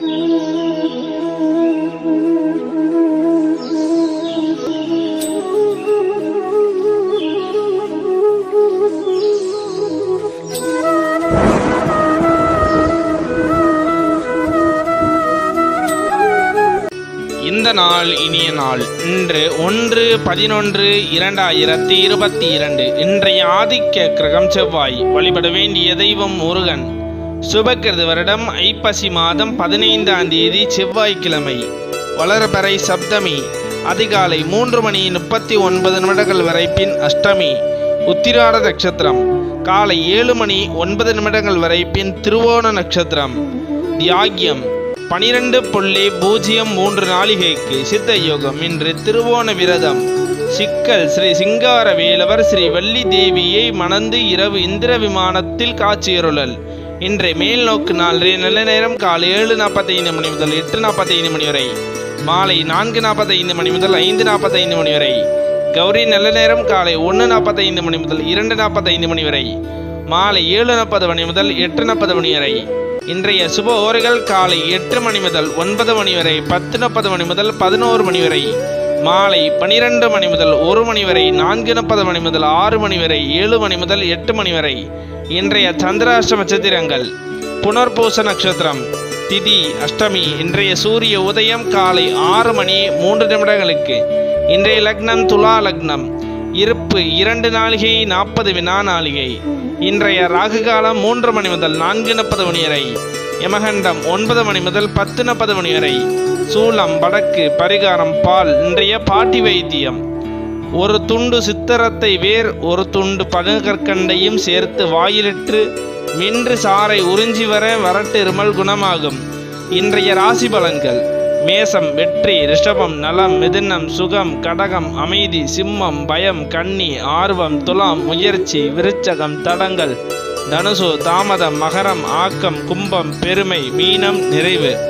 இந்த நாள் இனிய நாள். இன்று ஒன்று பதினொன்று இரண்டாயிரத்தி இருபத்தி இரண்டு. இன்றைய ஆதிக்க கிரகம் செவ்வாய். வழிபட வேண்டிய தெய்வம் முருகன். சுபக்கிருது வருடம் ஐப்பசி மாதம் பதினைந்தாம் தேதி செவ்வாய்க்கிழமை. வளர்பறை சப்தமி. அதிகாலை மூன்று மணி முப்பத்தி ஒன்பது நிமிடங்கள் வரை பின் அஷ்டமி. உத்திராட நட்சத்திரம். காலை ஏழு மணி ஒன்பது நிமிடங்கள் வரை பின் திருவோண நட்சத்திரம். தியாகியம். பனிரெண்டு புள்ளி பூஜ்ஜியம் மூன்று நாளிகைக்கு சித்த யோகம் இன்று திருவோண விரதம். சிக்கல் ஸ்ரீ சிங்கார வேலவர் ஸ்ரீ வள்ளி தேவியை மணந்து இரவு இந்திர விமானத்தில் காட்சியருளல். இன்றைய மேல் நோக்கு நாள் நல்ல நேரம். காலை ஏழு நாற்பத்தைந்து மணி முதல் எட்டு நாற்பத்தைந்து மணி வரை. மாலை நான்கு நாற்பத்தைந்து மணி முதல் ஐந்து நாற்பத்தைந்து மணி வரை. கௌரி நல்ல நேரம். காலை ஒன்று நாற்பத்தைந்து மணி முதல் இரண்டு நாற்பத்தைந்து மணி வரை. மாலை ஏழு நாற்பது மணி முதல் எட்டு நாற்பது மணி வரை. இன்றைய சுப ஓரைகள் காலை எட்டு மணி முதல் ஒன்பது மணி வரை பத்து நாற்பது மணி முதல் பதினோரு மணி வரை. மாலை பனிரெண்டு மணி முதல் ஒரு மணி வரை நான்கு முப்பது மணி முதல் ஆறு மணி வரை ஏழு மணி முதல் எட்டு மணி வரை. இன்றைய சந்திராஷ்டம நட்சத்திரங்கள் புனர்பூச நட்சத்திரம் திதி அஷ்டமி இன்றைய சூரிய உதயம் காலை ஆறு மணி மூன்று நிமிடங்களுக்கு. இன்றைய லக்னம் துலா லக்னம் இருப்பு இரண்டு நாளிகை நாற்பது வினா நாளிகை. இன்றைய ராகு காலம் மூன்று மணி முதல் நான்கு முப்பது மணி வரை. யமகண்டம் ஒன்பது மணி முதல் பத்து முப்பது மணி வரை. சூளம் வடக்கு பரிகாரம் பால் இன்றைய பாட்டி வைத்தியம். ஒரு துண்டு சித்தரத்தை வேர் ஒரு துண்டு பனகற்கண்டையும் சேர்த்து வாயிலிட்டு மின்று சாறை உறிஞ்சி வர வரட்டு இருமல் குணமாகும். இன்றைய ராசி பலன்கள். மேசம் வெற்றி ரிஷபம் நலம் மிதுனம் சுகம் கடகம் அமைதி சிம்மம் பயம் கன்னி ஆர்வம் துலாம் முயற்சி விருச்சகம் தடங்கள். தனுசு தாமதம் மகரம் ஆக்கம் கும்பம் பெருமை மீனம் நிறைவு.